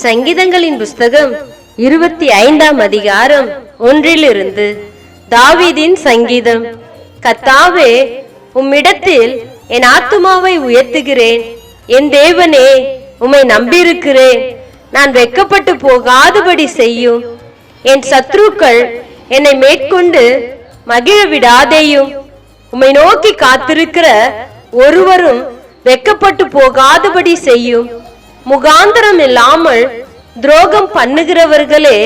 சங்கீதங்களின் புஸ்தகம் இருபத்தி ஐந்தாம் அதிகாரம் ஒன்றிலிருந்து தாவீதின் சங்கீதம். கத்தாவே உம்மிடத்தில் என் ஆத்துமாவை உயர்த்துகிறேன். என் தேவனே உம்மை நம்பியிருக்கிறேன். நான் வெக்கப்பட்டு போகாதபடி செய்யும். என் சத்ருக்கள் என்னை மேற்கொண்டு மகிழ விடாதேயும். உம்மை நோக்கி காத்திருக்கிற ஒருவரும் வெக்கப்பட்டு போகாதபடி செய்யும். முகாந்தரம் இல்லாமல் துரோகம் பண்ணுகிறவர்களே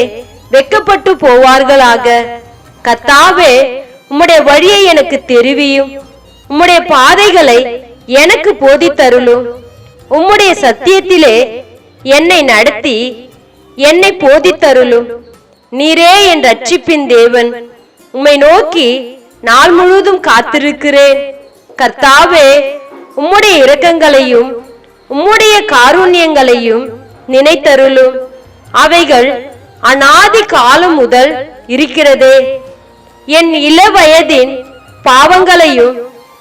வெக்கப்பட்டு போவார்களாக. கத்தாவே உம்முடைய வழியை எனக்கு தெரிவியும். உம்முடைய பாதைகளை எனக்கு போதித்தருளும் உம்முடைய சத்தியத்திலே என்னை நடத்தி என்னை போதித்தருளும் நீரே என் ரட்சிப்பின் தேவன். உம்மை நோக்கி நாள் முழுவதும் காத்திருக்கிறேன். கர்த்தாவே உம்முடைய இரக்கங்களையும் உம்முடைய காருண்யங்களையும் நினைத்தருளும். அவைகள் அநாதி காலம் முதல் இருக்கிறதே. என் இள வயதின் பாவங்களையும்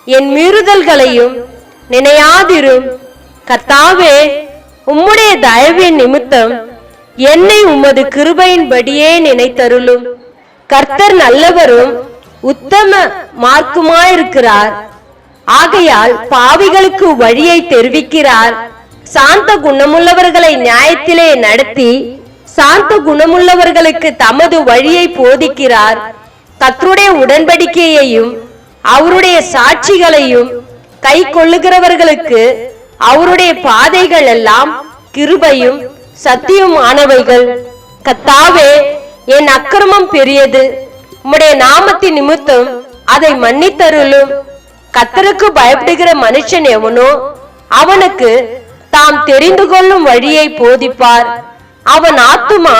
என் மீறுதல்களையும் நினையாதிரும். கர்த்தாவே உம்முடைய தயவின் நிமித்தம் என்னை உமது கிருபையின்படியே நினைத்தருளும். கர்த்தர் நல்லவரும் உத்தம மார்க்குமாயிருக்கிறார். ஆகையால் பாவிகளுக்கு வழியை தெரிவிக்கிறார். சாந்த குணமுள்ளவர்களை நியாயத்திலே நடத்தி சாந்த குணமுள்ளவர்களுக்கு தமது வழியை போதிக்கிறார். கத்தருடைய உடன்படிக்கையையும் அவருடைய சாட்சிகளையும் கை கொள்ளுகிறவர்களுக்கு அவருடைய பாதைகள் எல்லாம் கிருபையும் சத்தியமானவைகள் கத்தாவே என் அக்கிரமம் பெரியது. உம்முடைய நாமத்தின் நிமித்தம் அதை மன்னித்தருளும். கத்தருக்கு பயப்படுகிற மனுஷன் எவனோ அவனுக்கு தாம் தெரிந்து கொள்ளும் வழியை போதிப்பார். அவன் ஆத்துமா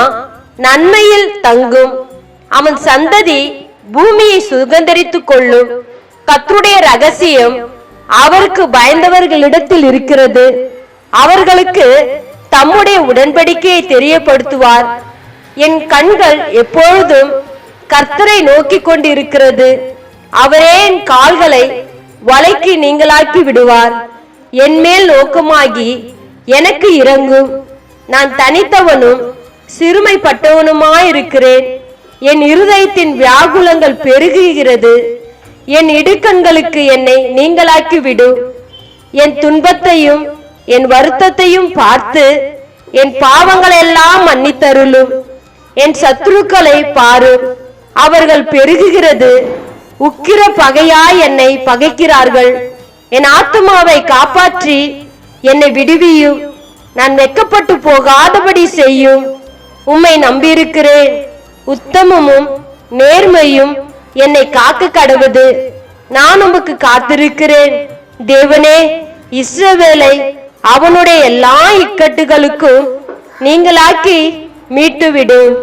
நன்மையில் தங்கும். அவன் சந்ததி பூமியை சுதந்திரித்துக் கொள்ளும். கத்தருடைய ரகசியம் அவருக்கு பயந்தவர்களிடத்தில் இருக்கிறது. அவர்களுக்கு தம்முடைய உடன்படிக்கையை தெரியப்படுத்துவார். என் கண்கள் எப்பொழுதும் கர்த்தரை நோக்கிக் கொண்டிருக்கிறது. அவரே என் கால்களை வலைக்கு நீங்களாக்கி விடுவார். என் மேல் நோக்கமாகி எனக்கு இறங்கும். நான் தனித்தவனும் சிறுமைப்பட்டவனுமாயிருக்கிறேன். என் இருதயத்தின் வியாகுலங்கள் பெருகுகிறது. என் இடுக்கண்களுக்கு என்னை நீங்களாக்கி விடு. என் துன்பத்தையும் என் வருத்தத்தையும் பார்த்து என் பாவங்களெல்லாம் மன்னித்தருளும். என் சத்துருக்களை பாரு அவர்கள் பெருகுகிறது. உக்கிர பகையாய் என்னை பகைக்கிறார்கள். என் ஆத்துமாவை காப்பாற்றி என்னை விடுவியும் நான் வெக்கப்பட்டு போகாதபடி செய்யும் உம்மை நம்பியிருக்கிறேன். உத்தமமும் நேர்மையும் என்னை காக்க கடவுது. நான் உமக்கு காத்திருக்கிறேன். தேவனே இஸ்ரவேலை அவனுடைய எல்லா இக்கட்டுகளுக்கும் நீங்களாக்கி மீட்டுவிடும்